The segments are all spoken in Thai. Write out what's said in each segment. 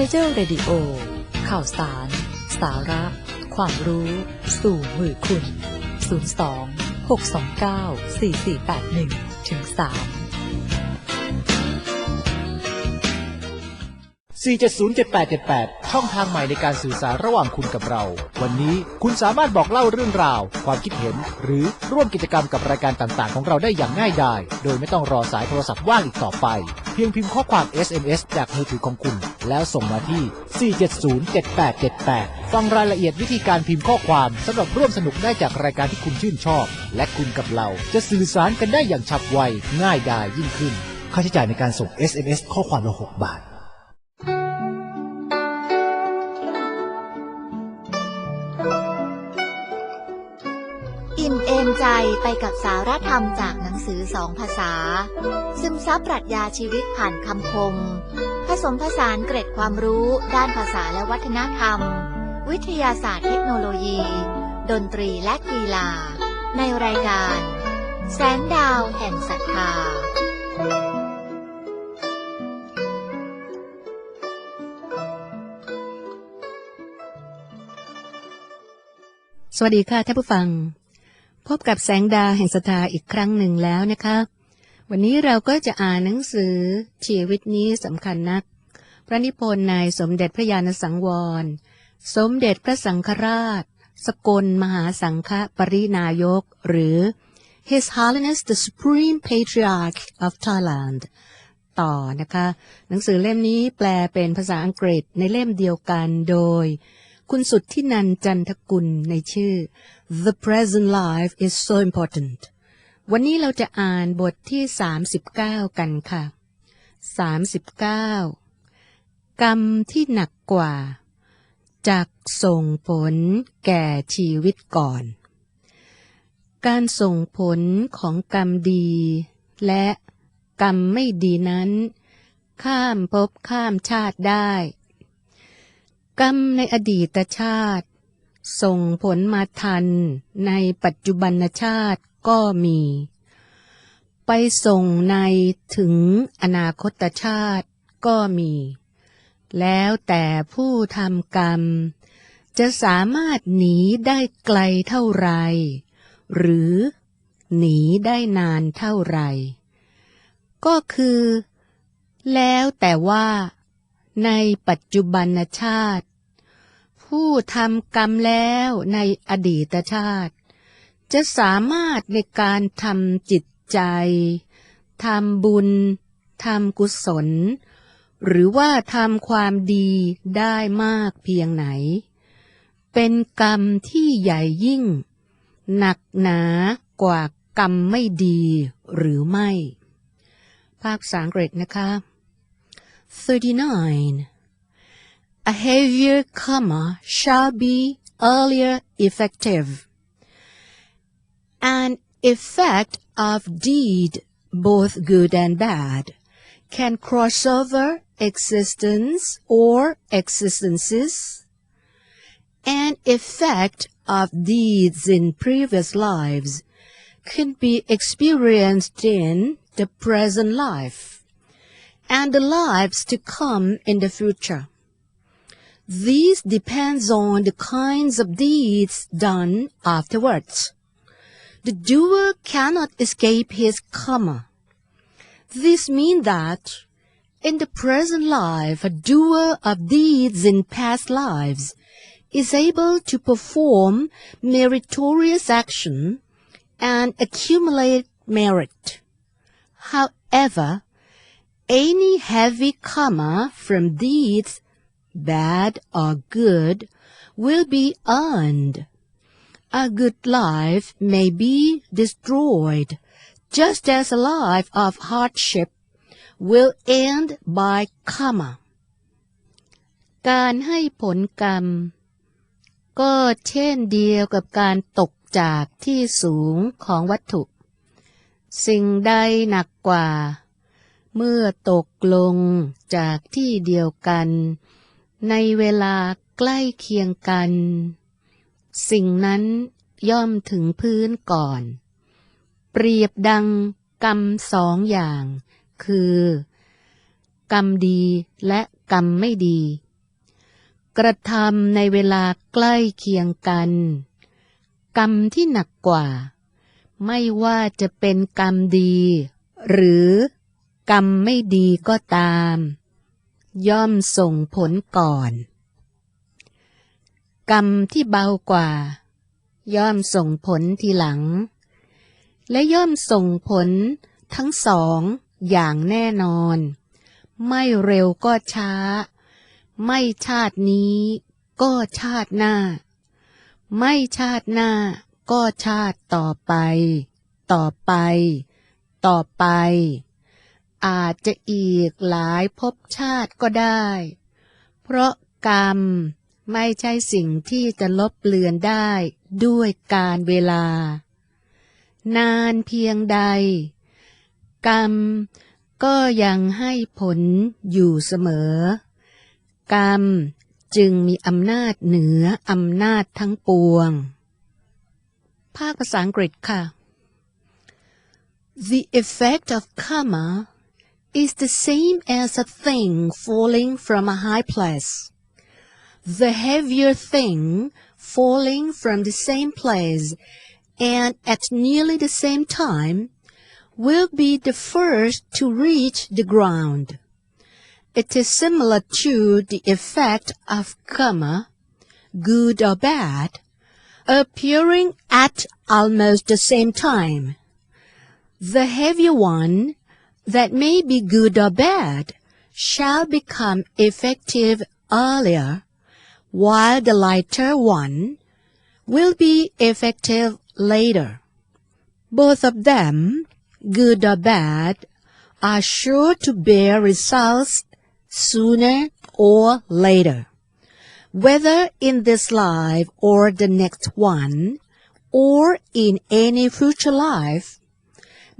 n a g e r Radio ข่าวสาร สาระ ความรู้ สู่มือคุณ 02 629 4481ถึง3 4707878 ช่องทางใหม่ในการสื่อสารระหว่างคุณกับเรา วันนี้คุณสามารถบอกเล่าเรื่องราว ความคิดเห็น หรือร่วมกิจกรรมกับรายการต่างๆ ของเราได้อย่างง่ายดาย โดยไม่ต้องรอสายโทรศัพท์ว่างอีกต่อไป เพียงพิมพ์ข้อความ SMS จากมือถือของคุณ แล้วส่งมาที่ 4707878 ฟังรายละเอียดวิธีการพิมพ์ข้อความสำหรับร่วมสนุกได้จากรายการที่คุณชื่นชอบ และคุณกับเราจะสื่อสารกันได้อย่างฉับไวง่ายดายยิ่งขึ้น ค่าใช้จ่ายในการส่ง SMS ข้อความละ6บาท อิ่มเอมใจไปกับสารธรรมจากหนังสือสองภาษา ซึมซับปรัชญาชีวิตผ่านคำคม สมผสานเกร็ดความรู้ ด้านภาษาและวัฒนธรรม วิทยาศาสตร์เทคโนโลยี ดนตรีและกีฬา ในรายการ แสงดาวแห่งศรัทธาสวัสดีค่ะท่านผู้ฟัง พบกับแสงดาวแห่งศรัทธาอีกครั้งหนึ่งแล้วนะคะ วันนี้เราก็จะอ่านหนังสือ ชีวิตนี้สำคัญนัก พระนิพนธ์นายสมเด็จพระญาณสังวร สมเด็จพระสังฆราช สกลมหาสังฆปรินายก หรือ His Holiness the Supreme Patriarch of Thailand ต่อนะคะ หนังสือเล่มนี้แปลเป็นภาษาอังกฤษในเล่มเดียวกันโดย คุณสุดที่นันจันทกุลในชื่อ The Present Life is so important วันนี้เราจะอ่านบทที่ 39 กันค่ะ 39 กรรมที่หนักกว่า จากส่งผลแก่ชีวิตก่อน การส่งผลของกรรมดี และกรรมไม่ดีนั้น ข้ามภพข้ามชาติได้ กรรมในอดีตชาติ ส่งผลมาทันในปัจจุบันชาติ ก็มี ไปส่งในถึงอนาคตชาติก็มี แล้วแต่ผู้ทำกรรม จะสามารถหนีได้ไกลเท่าไร หรือหนีได้นานเท่าไร ก็คือ แล้วแต่ว่าในปัจจุบันชาติ ผู้ทำกรรมแล้วในอดีตชาติ จะสามารถในการทำจิตใจทำบุญทำกุศล หรือว่าทำความดีได้มากเพียงไหน เป็นกรรมที่ใหญ่ยิ่ง หนักหนากว่ากรรมไม่ดีหรือไม่ ภาคภาษาอังกฤษนะคะ 39. A heavier karma shall be earlier effective. An effect of deed, both good and bad, can cross over existence or existences. An effect of deeds in previous lives can be experienced in the present life and the lives to come in the future. This depends on the kinds of deeds done afterwards. The doer cannot escape his karma. This means that in the present life, a doer of deeds in past lives is able to perform meritorious action and accumulate merit. However, any heavy karma from deeds, bad or good, will be earned. A good life may be destroyed, just as a life of hardship will end by karma. การให้ผลกรรม ก็เช่นเดียวกับการตกจากที่สูงของวัตถุ สิ่งใดหนักกว่า เมื่อตกลงจากที่เดียวกัน ในเวลาใกล้เคียงกัน สิ่งนั้นย่อมถึงพื้นก่อน เปรียบดังกรรมสองอย่าง คือ กรรมดีและกรรมไม่ดี กระทำในเวลาใกล้เคียงกัน กรรมที่หนักกว่า ไม่ว่าจะเป็นกรรมดี หรือกรรมไม่ดีก็ตาม ย่อมส่งผลก่อน กรรมที่เบากว่า ย่อมส่งผลทีหลัง และย่อมส่งผลทั้งสองอย่างแน่นอน ไม่เร็วก็ช้า ไม่ชาตินี้ก็ชาติหน้า ไม่ชาติหน้าก็ชาติต่อไป ต่อไป ต่อไป อาจจะอีกหลายภพชาติก็ได้ เพราะกรรม ไม่ใช่สิ่งที่จะลบเลือนได้ด้วยการเวลา นานเพียงใด กรรมก็ยังให้ผลอยู่เสมอ กรรมจึงมีอำนาจเหนืออำนาจทั้งปวง ภาคภาษาอังกฤษค่ะ The effect of karma is the same as a thing falling from a high place. The heavier thing falling from the same place and at nearly the same time will be the first to reach the ground. It is similar to the effect of karma, good or bad, appearing at almost the same time. The heavier one, that may be good or bad, shall become effective earlier, while the lighter one will be effective later. Both of them, good or bad, are sure to bear results sooner or later. Whether in this life or the next one, or in any future life,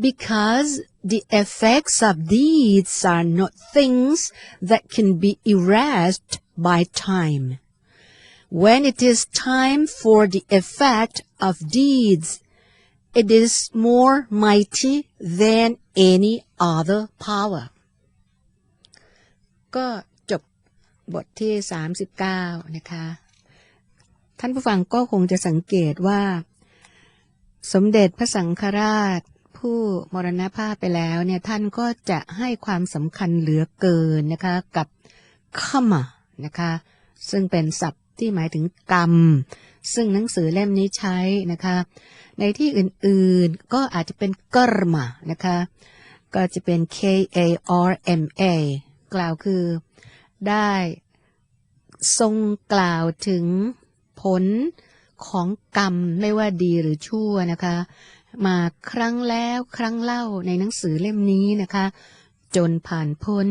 because the effects of deeds are not things that can be erased by time. When it is time for the effect of deeds, it is more mighty than any other power ก็จบบทที่ 39 นะคะ ท่านผู้ฟังก็คงจะสังเกตว่า สมเด็จพระสังฆราช ผู้มรณภาพไปแล้วเนี่ยท่านก็จะให้ความสำคัญเหลือเกินนะคะกับขมานะคะ ซึ่งเป็นศัพท์ ที่หมายถึงกรรม ซึ่งหนังสือเล่มนี้ใช้นะคะ ในที่อื่นๆก็อาจจะเป็นกรมานะคะ ก็จะเป็น K A R M A กล่าวคือได้ทรงกล่าวถึงผลของกรรมไม่ว่าดีหรือชั่วนะคะ มาครั้งแล้วครั้งเล่าในหนังสือเล่มนี้นะคะ จนผ่านพ้น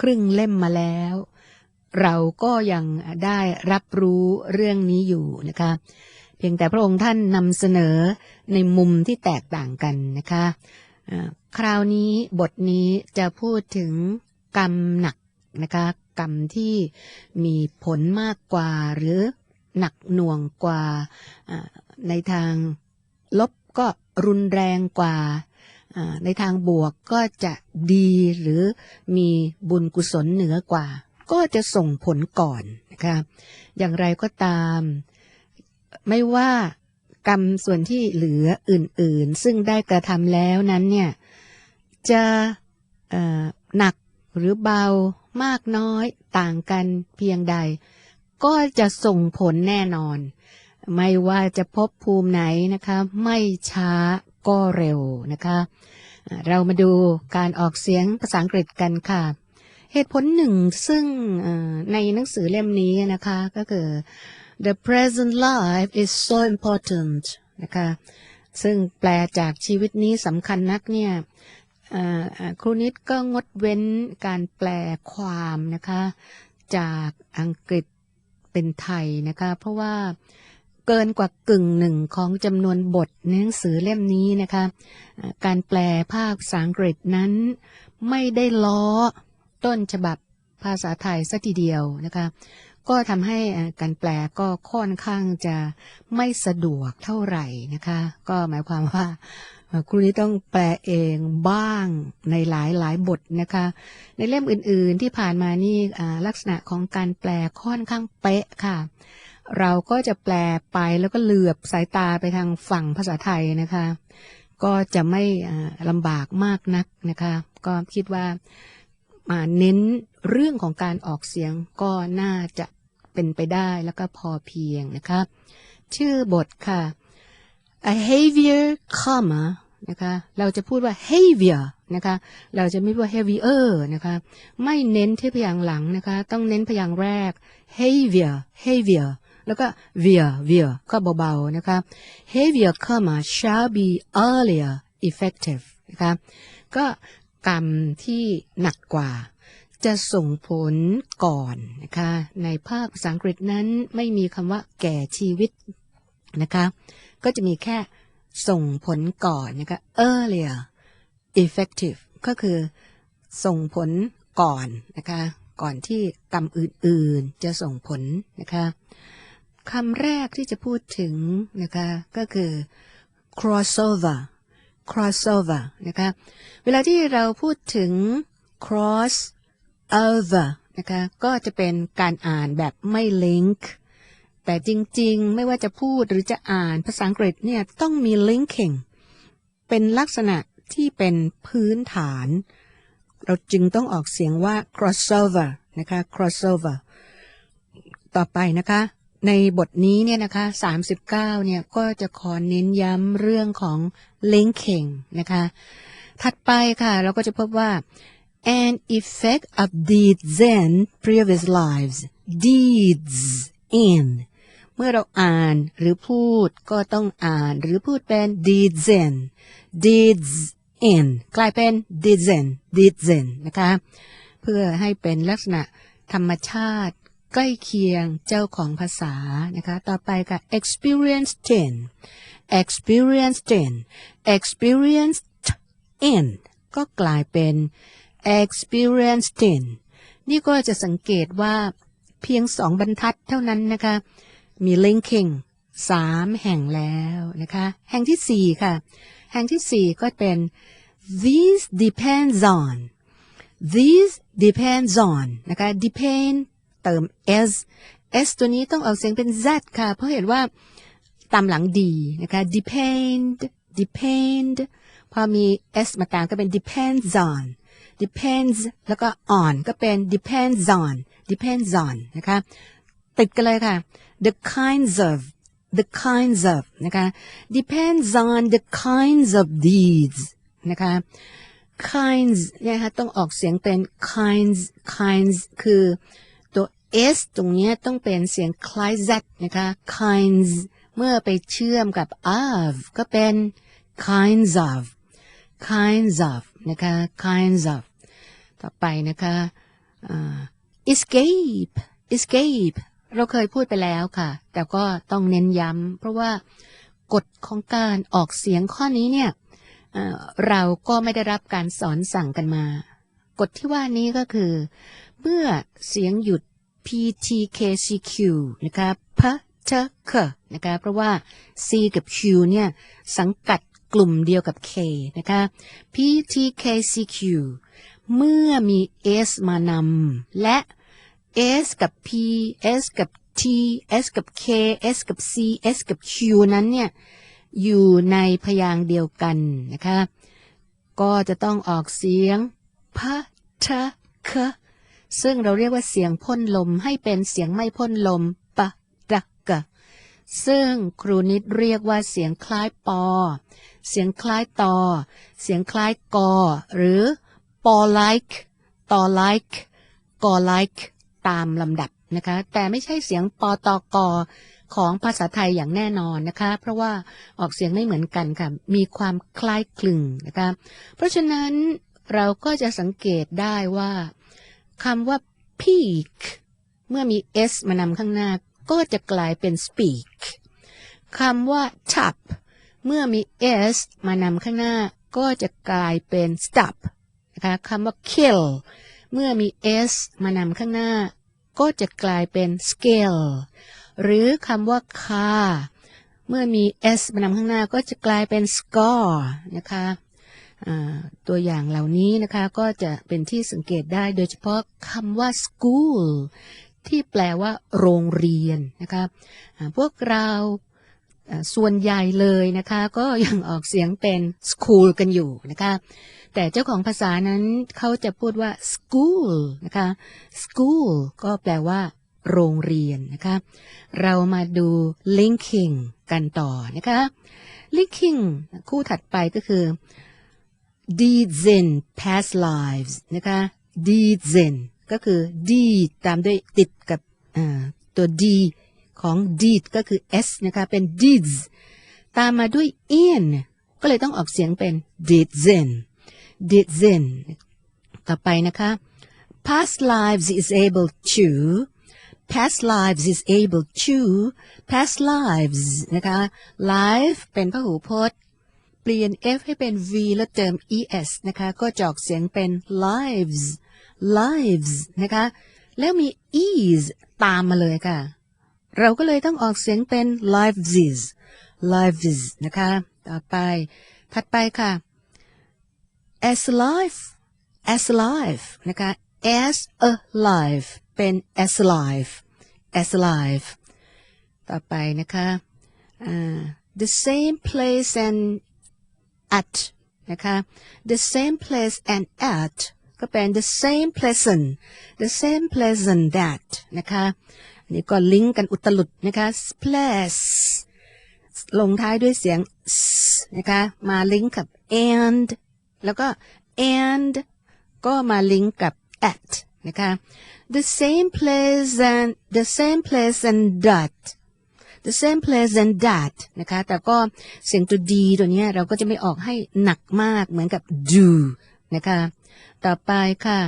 ครึ่งเล่มมาแล้ว เราก็ยังได้รับรู้เรื่องนี้อยู่นะคะ เพียงแต่พระองค์ท่านนำเสนอในมุมที่แตกต่างกันนะคะคราวนี้บทนี้จะพูดถึงกรรมหนักนะคะกรรมที่มีผลมากกว่าหรือหนักหน่วงกว่าในทางลบก็รุนแรงกว่าในทางบวกก็จะดีหรือมีบุญกุศลเหนือกว่า ก็จะส่งผลก่อนนะคะอย่างไรก็ตาม ไม่ว่ากรรมส่วนที่เหลืออื่นๆ ซึ่งได้กระทำแล้วนั้นเนี่ยจะหนักหรือเบามากน้อยต่างกันเพียงใด ก็จะส่งผลแน่นอน ไม่ว่าจะพบภูมิไหนนะคะไม่ช้าก็เร็วนะคะ เรามาดูการออกเสียงภาษาอังกฤษกันค่ะ เหตุผลหนึ่งซึ่งในหนังสือเล่มนี้นะคะก็คือ the present life is so important นะคะซึ่งแปลจากชีวิตนี้สำคัญนักเนี่ยครูนิดก็งดเว้นการแปลความนะคะจากอังกฤษเป็นไทยนะคะเพราะว่าเกินกว่ากึ่งหนึ่งของจำนวนบทในหนังสือเล่มนี้นะคะการแปลภาคภาษาอังกฤษนั้นไม่ได้ล้อ ต้นฉบับภาษาไทยสัทีเดียวนะคะก็ทำให้การแปลก็ค่อนข้างจะไม่สะดวกเท่าไหร่นะคะ ก็หมายความว่าครูนี้ต้องแปลเองบ้างในหลายหลายบทนะคะ ในเล่มอื่นๆที่ผ่านมานี่ลักษณะของการแปลค่อนข้างเป๊ะค่ะ เราก็จะแปลไปแล้วก็เหลือบสายตาไปทางฝั่งภาษาไทยนะคะ ก็จะไม่ลำบากมากนักนะคะ ก็คิดว่า มาเน้นเรื่องของการออกเสียงก็น่าจะเป็นไปได้แล้วก็พอเพียงนะคะ ชื่อบทค่ะ a heavier comma นะคะเราจะพูดว่า heavier นะคะเราจะไม่พูด heavier นะคะไม่เน้นที่พยางค์หลังนะคะต้องเน้นพยางค์แรก heavier heavier แล้วก็ veer veer ก็เบาๆนะคะ heavier comma shall be earlier effective นะคะก็ กรรมที่หนักกว่า จะส่งผลก่อนนะคะในภาคภาษาอังกฤษนั้นไม่มีคำว่าแก่ชีวิตนะคะก็จะมีแค่ส่งผลก่อนนะคะ earlier effective ก็คือส่งผลก่อนนะคะ ก่อนที่กรรมอื่นๆจะส่งผลนะคะคำแรกที่จะพูดถึงนะคะก็คือ crossover crossover นะคะเวลาที่เราพูดถึง cross over นะคะก็จะเป็นการอ่านแบบไม่ link แต่จริงๆ ไม่ว่าจะพูดหรือจะอ่านภาษาอังกฤษเนี่ยต้องมี linking เป็นลักษณะที่เป็นพื้นฐาน เราจึงต้องออกเสียงว่า crossover นะคะ crossover ต่อไปนะคะ ในบทนี้เนี่ยนะคะ 39 เนี่ยก็จะขอเน้นย้ำเรื่องของ linking นะคะถัดไปค่ะเราก็จะพบว่า an effect of deeds in previous lives deeds in เมื่อเราอ่านหรือพูดก็ต้องอ่านหรือพูดเป็น deeds in deeds in กลายเป็น deeds in deeds in นะคะเพื่อให้เป็นลักษณะธรรมชาติใกล้เคียงเจ้าของภาษานะคะ ต่อไปค่ะ experienced in experienced in experienced in ก็กลายเป็น experienced in นี่ก็จะสังเกตว่าเพียงสองบรรทัดเท่านั้นนะคะ มี linking สามแห่งแล้วนะคะ แห่งที่สี่ค่ะ แห่งที่สี่ก็เป็น this depends on this depends on นะคะ depend เติม s s ตัวนี้ต้องออกเสียงเป็น z ค่ะ เพราะเห็นว่า ตามหลังดีนะคะ depend depend พอมี s มาตามก็เป็น depends on depends แล้วก็ on ก็เป็น depends on depends on นะคะ ติดกันเลยค่ะ the kinds of the kinds of นะคะ depends on the kinds of deeds นะคะ kinds เนี่ยคะต้องออกเสียงเป็น kinds kinds คือตัว s ตรงนี้ต้องเป็นเสียงคล้าย z นะคะ kinds เมื่อไปเชื่อมกับ of ก็เป็น kinds of kinds of นะคะ kinds of ต่อไปนะคะอ่า escape escape เราเคยพูดไปแล้วค่ะ แต่ก็ต้องเน้นย้ำเพราะว่ากฎของการออกเสียงข้อนี้เนี่ยเเราก็ไม่ได้รับการสอนสั่งกันมา กฎที่ว่านี้ก็คือ เมื่อเสียงหยุด PTKCQ นะคะพะ เชเคนะคะเพราะว่า C กับ Q เนี่ยสังกัดกลุ่มเดียวกับ K นะคะ PTKCQ เมื่อมี S มานำและ S กับ P S กับ T S กับ K S กับ C S กับ Q นั้นเนี่ยอยู่ในพยางเดียวกันนะคะก็จะต้องออกเสียงพะทะเคซึ่งเราเรียกว่าเสียงพ่นลมให้เป็นเสียงไม่พ่นลม ซึ่งครูนิดเรียกว่าเสียงคล้ายปอ เสียงคล้ายตอ เสียงคล้ายกอ หรือปอ like ตอ like กอ like ตามลำดับนะคะ แต่ไม่ใช่เสียงปอตอกอของภาษาไทยอย่างแน่นอนนะคะ เพราะว่าออกเสียงไม่เหมือนกันค่ะ มีความคล้ายคลึงนะคะ เพราะฉะนั้นเราก็จะสังเกตได้ว่าคำว่า peak เมื่อมี s มานำข้างหน้า ก็จะกลายเป็น speak คำว่า top เมื่อมี s มานำข้างหน้า ก็จะกลายเป็น stop นะคะคำว่า kill เมื่อมี s มานำข้างหน้า ก็จะกลายเป็น scale หรือคำว่า car เมื่อมี s มานำข้างหน้าก็จะกลายเป็น score นะคะตัวอย่างเหล่านี้นะคะก็จะเป็นที่สังเกตได้โดยเฉพาะคำว่า school ที่แปลว่า โรงเรียนนะคะพวกเราอ่าส่วนใหญ่เลยนะคะ ก็ยังออกเสียงเป็น school กันอยู่นะคะ แต่เจ้าของภาษานั้นเขาจะพูดว่า school นะคะ school ก็แปลว่า โรงเรียนนะคะ เรามาดู linking กันต่อนะคะ linking คู่ถัดไปก็คือ deeds in past lives นะคะ deeds in ก็คือ deed ตามด้วยติดกับตัว d ของ deed ก็คือ s นะคะ เป็น deeds ตามมาด้วย in ก็เลยต้องออกเสียงเป็น deeds in deeds in ต่อไปนะคะ past lives is able to past lives is able to past lives นะคะ life เป็นพหูพจน์ เปลี่ยน f ให้เป็น v แล้วเติม es นะคะ ก็จออกเสียงเป็น lives lives นะคะ แล้วมี is ตามมาเลยค่ะ เราก็เลยต้องออกเสียงเป็น lives lives นะคะ ต่อไป ถัดไปค่ะ as life as life นะคะ as a life เป็น as life as life ต่อไปนะคะอ่า the same place and at นะคะ the same place and at ก็เป็น the same pleasant the same pleasant that นะคะอันนี้ก็ลิงก์กันอุตลุดนะคะ place ลงท้ายด้วยเสียง s นะคะ มาลิงก์กับ and แล้วก็ and ก็มาลิงก์กับ at นะคะ the same place and the same place and that the same place and that นะคะ แต่ก็เสียงตัว d ตัวนี้เราก็จะไม่ออกให้หนักมากเหมือนกับ do นะคะ ต่อไปค่ะ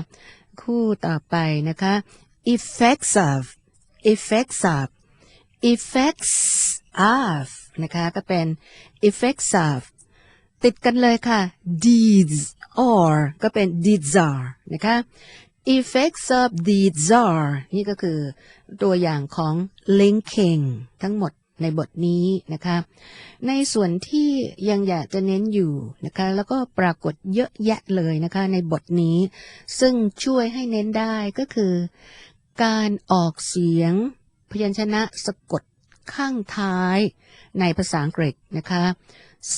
คู่ต่อไปนะคะ effects of effects of effects of นะคะก็เป็น effects of ติดกันเลยค่ะ deeds or ก็เป็น deeds are นะคะ effects of deeds are นี่ก็คือตัวอย่างของ linking ทั้งหมด ในบทนี้นะคะ ในส่วนที่ยังอยากจะเน้นอยู่นะคะ แล้วก็ปรากฏเยอะแยะเลยนะคะ ในบทนี้ ซึ่งช่วยให้เน้นได้ก็คือ การออกเสียง พยัญชนะสะกดข้างท้ายในภาษาอังกฤษนะคะ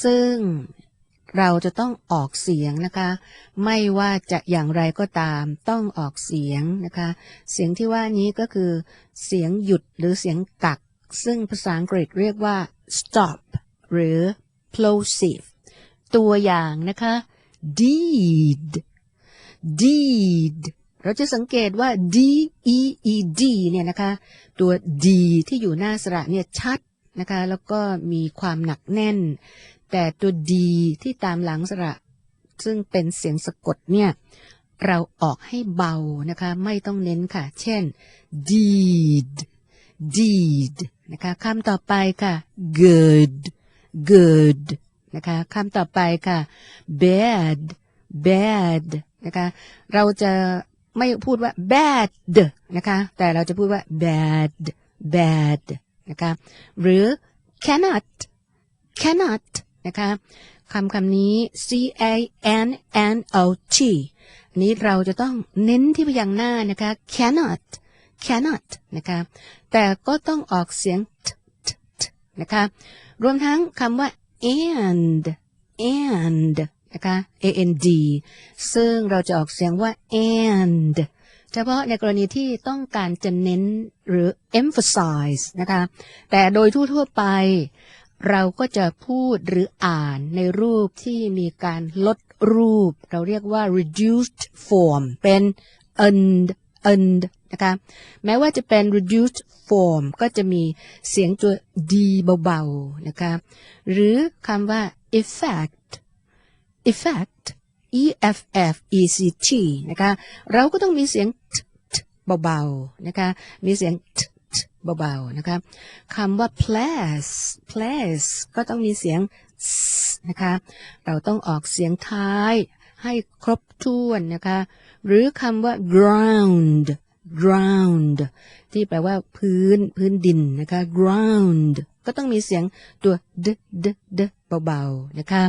ซึ่งเราจะต้องออกเสียงนะคะ ไม่ว่าจะอย่างไรก็ตามต้องออกเสียงนะคะ เสียงที่ว่านี้ก็คือ เสียงหยุดหรือเสียงกัก ซึ่งภาษาอังกฤษเรียกว่า stop หรือ plosive ตัวอย่างนะคะ deed deed เราจะสังเกตว่า d e e d เนี่ยนะคะ ตัว d ที่อยู่หน้าสระเนี่ยชัดนะคะ แล้วก็มีความหนักแน่น แต่ตัว d ที่ตามหลังสระ ซึ่งเป็นเสียงสะกดเนี่ย เราออกให้เบานะคะ ไม่ต้องเน้นค่ะ เช่น deed deed นะคะคำต่อไปค่ะ good good นะคะคำต่อไปค่ะ bad bad นะคะเราจะไม่พูดว่า bad นะคะแต่เราจะพูดว่า bad bad นะคะหรือ cannot cannot นะคะคำคำนี้ c a n n o t นี้เราจะต้องเน้นที่พยางค์หน้านะคะ cannot cannot นะคะแต่ก็ต้องออกเสียง t t t นะคะรวมทั้งคำว่า and and นะคะ and ซึ่งเราจะออกเสียงว่า and เฉพาะในกรณีที่ต้องการจะเน้นหรือ emphasize นะคะ แต่โดยทั่วๆไป เราก็จะพูดหรืออ่านในรูปที่มีการลดรูป เราเรียกว่า reduced form เป็น and and นะคะแม้ว่าจะเป็น reduced form ก็จะมีเสียงตัว d เบาๆนะคะหรือคำว่า effect effect e f f e c t นะคะเราก็ต้องมีเสียง t เบาๆนะคะมีเสียง t เบาๆนะคะคำว่า place place ก็ต้องมีเสียง s นะคะเราต้องออกเสียงท้ายให้ครบถ้วนนะคะหรือคำว่า ground ground ที่แปลว่าพื้นพื้นดินนะคะ ground ก็ต้องมีเสียงตัวดดดเบาๆนะคะ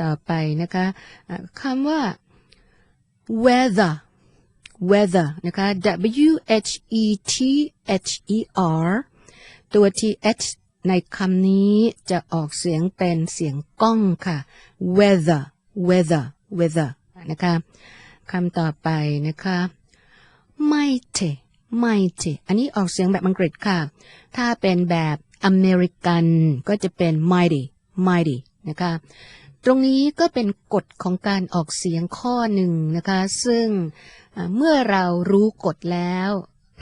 ต่อไปนะคะคำว่า weather weather นะคะ w h e t h e r ตัว th ในคำนี้จะออกเสียงเป็นเสียงก้องค่ะ weather weather weather นะคะคำต่อไปนะคะ mighty mighty อันนี้ออกเสียงแบบอังกฤษค่ะ ถ้าเป็นแบบอเมริกันก็จะเป็น mighty mighty นะคะตรงนี้ก็เป็นกฎของการออกเสียงข้อหนึ่งนะคะ ซึ่งเมื่อเรารู้กฎแล้ว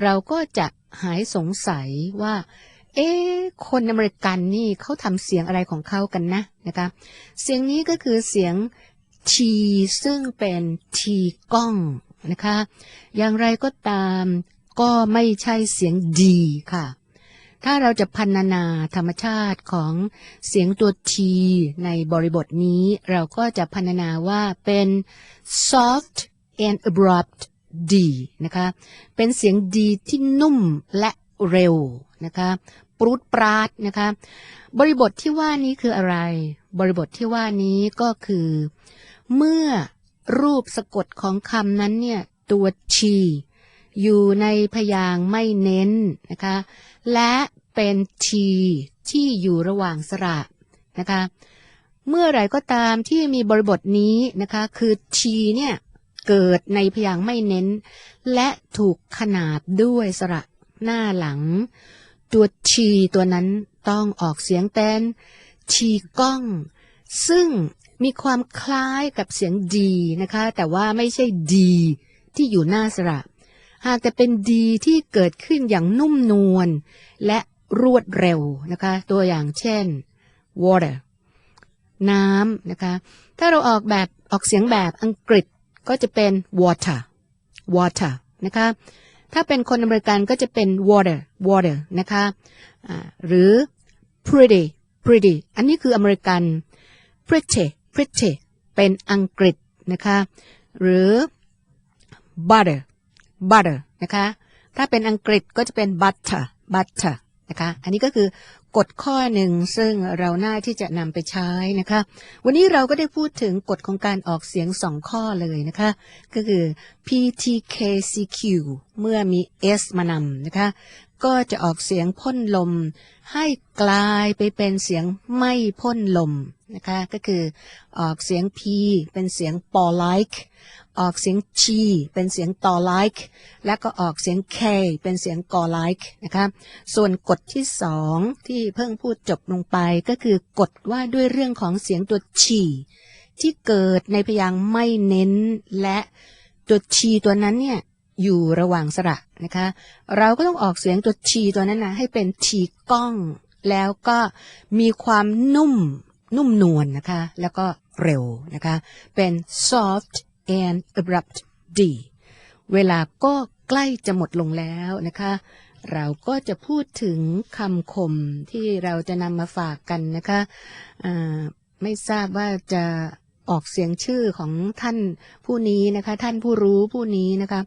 เราก็จะหายสงสัยว่า เอ๊คนอเมริกันนี่เขาทำเสียงอะไรของเขากันนะนะคะ เสียงนี้ก็คือเสียงทีซึ่งเป็นทีก้อง นะคะ อย่างไรก็ตามก็ไม่ใช่เสียงดีค่ะ ถ้าเราจะพันนาธรรมชาติของเสียงตัวทีในบริบทนี้ เราก็จะพันนาว่าเป็น soft and abrupt D นะคะ เป็นเสียงดีที่นุ่มและเร็วนะคะปรุดปราดนะคะ บริบทที่ว่านี้คืออะไร บริบทที่ว่านี้ก็คือ เมื่อ รูปสะกดของคำนั้นเนี่ยตัวชีอยู่ในพยางไม่เน้นนะคะ และเป็นทีที่อยู่ระหว่างสระนะคะ เมื่อไหร่ก็ตามที่มีบริบทนี้นะคะ คือทีเนี่ยเกิดในพยางไม่เน้น และถูกขนาบด้วยสระหน้าหลัง ตัวทีตัวนั้นต้องออกเสียงเป็นทีก้อง ซึ่ง มีความคล้ายกับเสียงดีนะคะ แต่ว่าไม่ใช่ดีที่อยู่หน้าสระ หากแต่เป็นดีที่เกิดขึ้นอย่างนุ่มนวลและรวดเร็วนะคะ ตัวอย่างเช่น water น้ำนะคะ ถ้าเราออกแบบออกเสียงแบบอังกฤษก็จะเป็น water water นะคะ ถ้าเป็นคนอเมริกันก็จะเป็น water water นะคะหรือ pretty pretty อันนี้คืออเมริกัน pretty pretty เป็นอังกฤษนะคะหรือ butter butter นะคะถ้าเป็นอังกฤษก็จะเป็น butter butter นะคะอันนี้ก็คือกฎข้อหนึ่งซึ่งเราน่าที่จะนำไปใช้นะคะ วันนี้เราก็ได้พูดถึงกฎของการออกเสียงสองข้อเลยนะคะ ก็คือ PTKCQ เมื่อมี S มานำนะคะ ก็จะออกเสียงพ่นลม ให้กลายไปเป็นเสียงไม่พ่นลมนะคะ ก็คือออกเสียง P เป็นเสียง p o like ออกเสียง G เป็นเสียงต่อ like และก็ออกเสียง K เป็นเสียงกอ like นะคะ ส่วนกฎที่สองที่เพิ่งพูดจบลงไปก็คือกฎว่าด้วยเรื่องของเสียงตัว G ที่เกิดในพยางค์ไม่เน้นและ ตัว G ตัวนั้นเนี่ยอยู่ระหว่างสระนะคะ เราก็ต้องออกเสียงตัว T ตัวนั้นนะให้เป็น T ก้อง แล้วก็มีความนุ่มนุ่มนวลนะคะ แล้วก็เร็วนะคะ เป็น soft and abrupt D เวลาก็ใกล้จะหมดลงแล้วนะคะ เราก็จะพูดถึงคำคมที่เราจะนำมาฝากกันนะคะไม่ทราบว่าจะ ออกเสียงชื่อของท่านผู้นี้นะคะ ท่านผู้รู้ผู้นี้นะคะ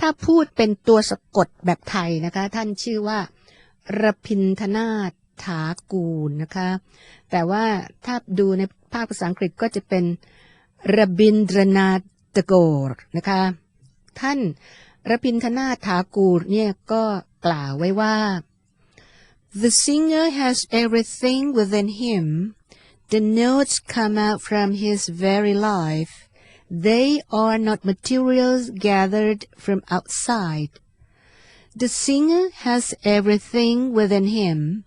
ถ้าพูดเป็นตัวสะกดแบบไทยนะคะ ท่านชื่อว่าระพินธนาถถากูลนะคะ แต่ว่าถ้าดูในภาคภาษาอังกฤษก็จะเป็นระบินดรนาตโกรนะคะ ท่านระพินธนาถถากูลเนี่ยก็กล่าวไว้ว่า The singer has everything within him the notes come out from his very life they are not materials gathered from outside The singer has everything within him.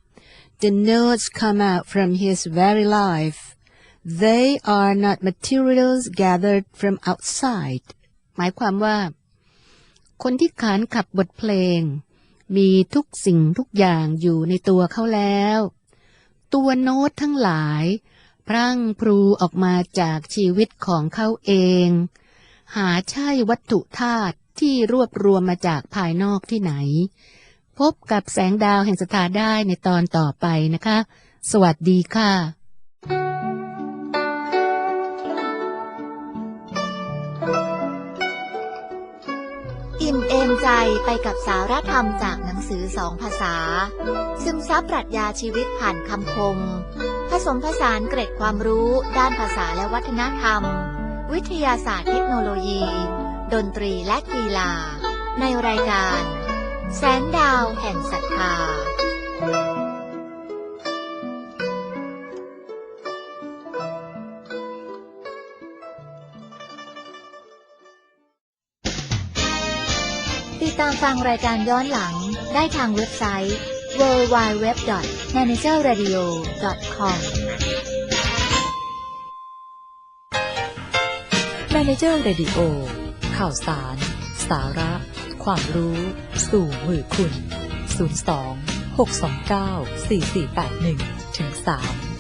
The notes come out from his very life. They are not materials gathered from outside. หมายความว่า คนที่ขานขับบทเพลง มีทุกสิ่งทุกอย่างอยู่ในตัวเขาแล้ว ตัวโน้ตทั้งหลาย พ รั่งพรูออกมาจากชีวิตของเขาเอง หาใช่วัตถุธาตุที่รวบรวมมาจากภายนอกที่ไหน พบกับแสงดาวแห่งสถาได้ในตอนต่อไปนะคะ สวัสดีค่ะ อิ่มเอมใจไปกับสารธรรมจากหนังสือสองภาษา ซึมซับปรัชญาชีวิตผ่านคำคม ผสมผสานเกร็ดความรู้ด้านภาษาและวัฒนธรรม วิทยาศาสตร์เทคโนโลยี ดนตรีและกีฬา ในรายการ แสงดาวแห่งศรัทธาามฟังรายการย้อนหลังได้ทางเว็บไซต์ www.managerradio.com Manager Radio ข่าวสาร สาระ ความรู้ สู่มือคุณ 02 629 4481ถึง3